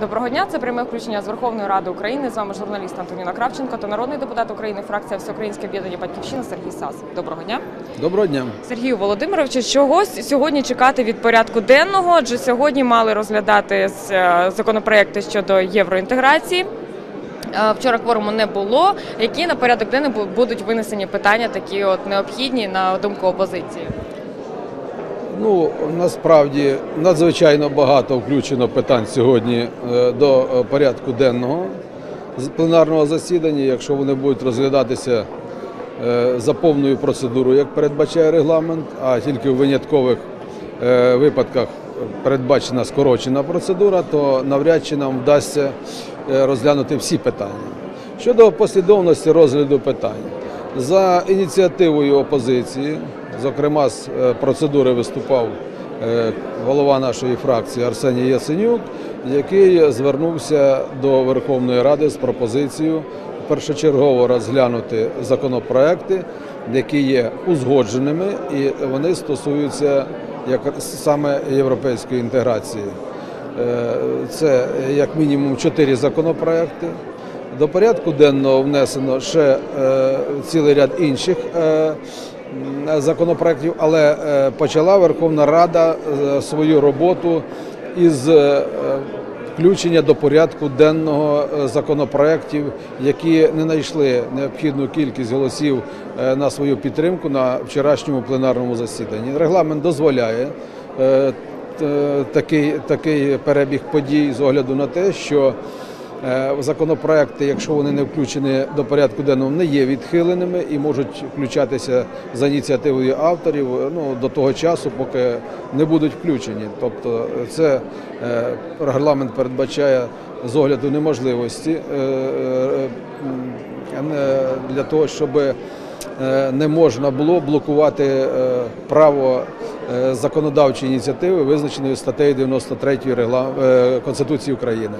Доброго дня, це пряме включення з Верховної Ради України. З вами журналіст Антоніна Кравченко та народний депутат України, фракція Всеукраїнське об'єднання Батьківщина Сергій Сас. Доброго дня, Доброго дня. Сергію Володимировичу. Чогось сьогодні чекати від порядку денного? Адже сьогодні мали розглядати е, законопроекти щодо євроінтеграції. Е, Вчора кворуму не було. Які на порядок денний будуть винесені питання, такі от необхідні на думку опозиції? Ну насправді надзвичайно багато включено питань сьогодні е, до е, порядку денного пленарного засідання. Якщо вони будуть розглядатися е, за повною процедурою, як передбачає регламент, а тільки в виняткових випадках передбачена скорочена процедура, то навряд чи нам вдасться розглянути всі питання. Щодо послідовності розгляду питань, за ініціативою опозиції, зокрема з е, процедури виступав е, голова нашої фракції Арсеній Яценюк, який звернувся до Верховної Ради з пропозицією першочергово розглянути законопроекти, які є узгодженими, і вони стосуються як саме європейської інтеграції. Е, Це як мінімум чотири законопроекти. До порядку денного внесено ще е, цілий ряд інших е, м, законопроектів, але е, почала Верховна Рада е, свою роботу із е, включення до порядку денного е, законопроектів, які не знайшли необхідну кількість голосів е, на свою підтримку на вчорашньому пленарному засіданні. Регламент дозволяє е, такий, такий перебіг подій з огляду на те, що Е, Законопроекти, якщо вони не включені до порядку денного, не є відхиленими і можуть включатися за ініціативою авторів е, ну, до того часу, поки не будуть включені. Тобто е, це е, регламент передбачає з огляду неможливості е, е, е, для того, щоб е, не можна було блокувати е, право е, законодавчої ініціативи, визначеної статтею 93 регла- е, Конституції України.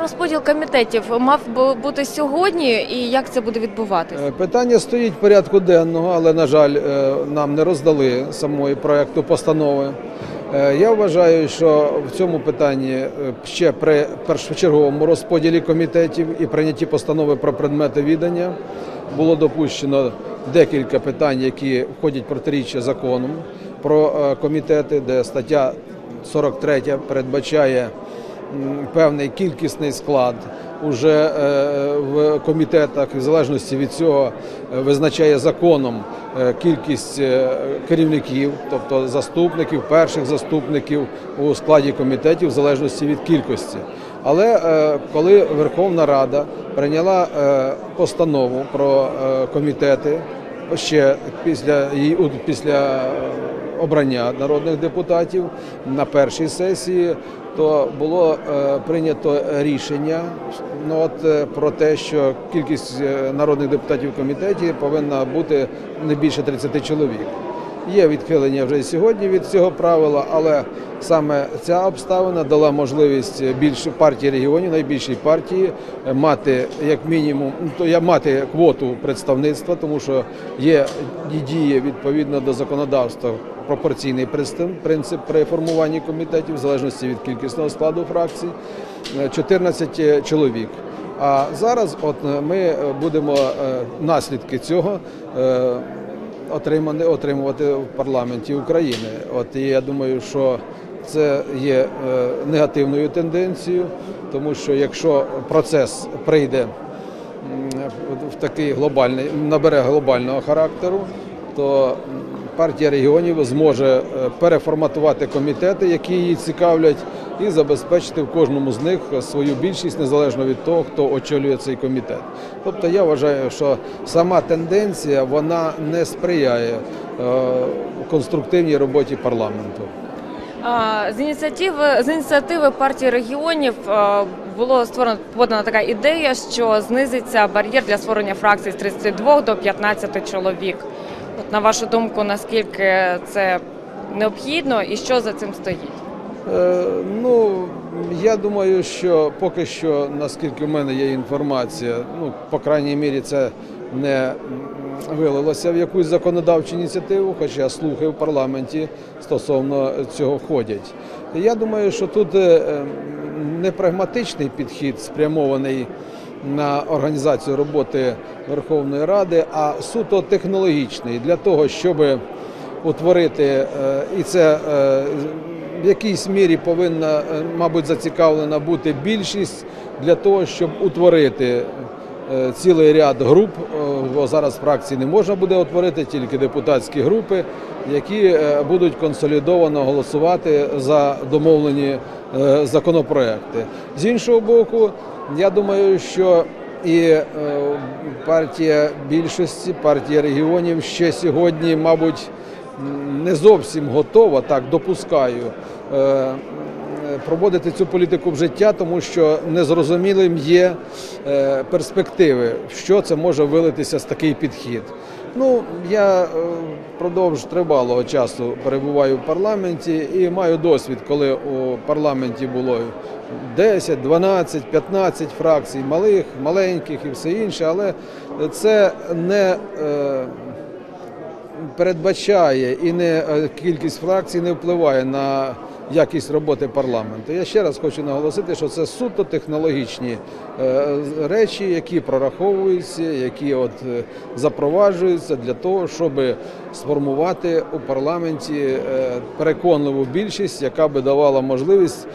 Розподіл комітетів мав би бути сьогодні, і як це буде відбуватися? Е, Питання стоїть в порядку денного, але, на жаль, е, нам не роздали самої проекту постанови. Е, Я вважаю, що в цьому питанні ще при першочерговому розподілі комітетів і прийнятті постанови про предмети відання було допущено декілька питань, які входять протиріччя законом про комітети, де стаття 43 передбачає певний кількісний склад уже е, в комітетах, в залежності від цього е, визначає законом е, кількість керівників, тобто заступників, перших заступників у складі комітетів, в залежності від кількості. Але коли Верховна Рада прийняла постанову про комітети, ще після після обрання народних депутатів на першій сесії, то було е, прийнято рішення ну, от, е, про те, що кількість е, народних депутатів в комітеті повинна бути не більше 30 чоловік. Є відхилення вже сьогодні від цього правила, але саме ця обставина дала можливість більше партії регіонів, найбільшій партії, е, мати як мінімум, ну, то я мати квоту представництва, тому що є і діє відповідно до законодавства пропорційний принцип при формуванні комітетів, в залежності від кількісного складу фракцій, е, 14 чоловік. А зараз, от е, ми е, будемо е, наслідки цього. Отримане отримувати в парламенті України. От і я думаю, що це є е, негативною тенденцією, тому що якщо процес прийде в такий глобальний, набере глобального характеру, то партія регіонів зможе е, переформатувати комітети, які її цікавлять, і забезпечити в кожному з них свою більшість незалежно від того, хто очолює цей комітет. Тобто я вважаю, що сама тенденція вона не сприяє е, конструктивній роботі парламенту. З ініціативи з ініціативи партії регіонів е, було створено подана така ідея, що знизиться бар'єр для створення фракцій з 32 до 15 чоловік. От на вашу думку, наскільки це необхідно і що за цим стоїть? Е, Ну, я думаю, що поки що, наскільки в мене є інформація, ну, по крайній мірі, це не вилилося в якусь законодавчу ініціативу, хоча слухи в парламенті стосовно цього ходять. Я думаю, що тут е, не прагматичний підхід, спрямований на організацію роботи Верховної Ради, а суто технологічний для того, щоб утворити, е, і це е, в якійсь мірі повинна, е, мабуть, зацікавлена бути більшість для того, щоб утворити цілий ряд груп. Е, Бо зараз фракції не можна буде утворити, тільки депутатські групи, які е, будуть консолідовано голосувати за домовлені е, законопроекти. З іншого боку, я думаю, що і е, партія більшості, партія регіонів ще сьогодні, мабуть, не зовсім готова, так допускаю, е, е, проводити цю політику в життя, тому що незрозумілим є е, перспективи, що це може вилитися з такий підхід. Ну, я е, впродовж тривалого часу перебуваю в парламенті і маю досвід, коли у парламенті було 10, 12, 15 фракцій, малих, маленьких і все інше, але це не е, передбачає і не кількість фракцій не впливає на якість роботи парламенту. Я ще раз хочу наголосити, що це суто технологічні е, речі, які прораховуються, які от е, запроваджуються для того, щоб сформувати у парламенті е, переконливу більшість, яка би давала можливість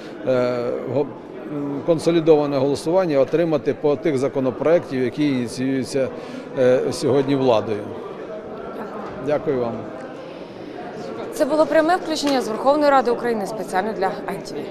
консолідоване голосування отримати по тих законопроєктів, які ініціюються сьогодні владою. Дякую вам. Це було пряме включення з Верховної Ради України спеціально для ITV.